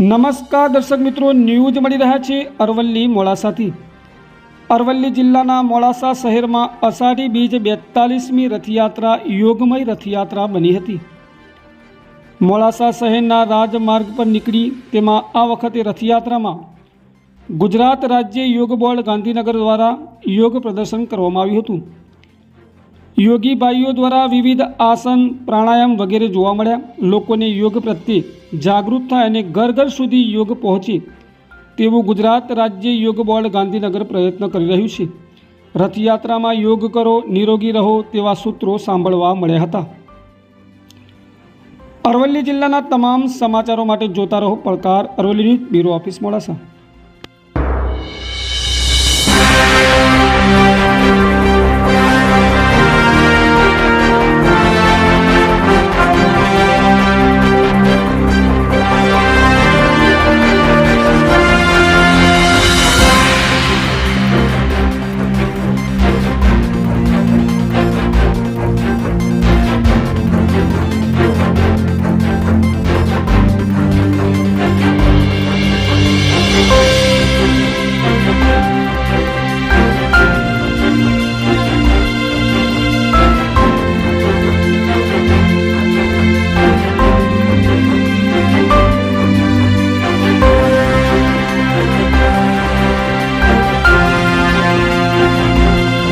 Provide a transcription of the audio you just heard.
નમસ્કાર દર્શક મિત્રો, ન્યૂઝ મળી રહ્યા છે અરવલ્લી મોડાસાથી. અરવલ્લી જિલ્લાના મોડાસા શહેરમાં અષાઢી બીજ બેતાલીસમી રથયાત્રા, યોગમય રથયાત્રા બની હતી. મોડાસા શહેરના રાજમાર્ગ પર નીકળી તેમાં આ વખતે રથયાત્રામાં ગુજરાત રાજ્ય યોગ બોર્ડ ગાંધીનગર દ્વારા યોગ પ્રદર્શન કરવામાં આવ્યું હતું. યોગી ભાઈઓ દ્વારા વિવિધ આસન, પ્રાણાયામ વગેરે જોવા મળ્યા. લોકોને યોગ પ્રત્યે જાગૃત થાય અને ઘર ઘર સુધી યોગ પહોંચે તેવું ગુજરાત રાજ્ય યોગ બોર્ડ ગાંધીનગર પ્રયત્ન કરી રહ્યું છે. રથયાત્રામાં યોગ કરો, નિરોગી રહો તેવા સૂત્રો સાંભળવા મળ્યા હતા. અરવલ્લી જિલ્લાના તમામ સમાચારો માટે જોતા રહો પડકાર Aravalli news bureau office Modasa.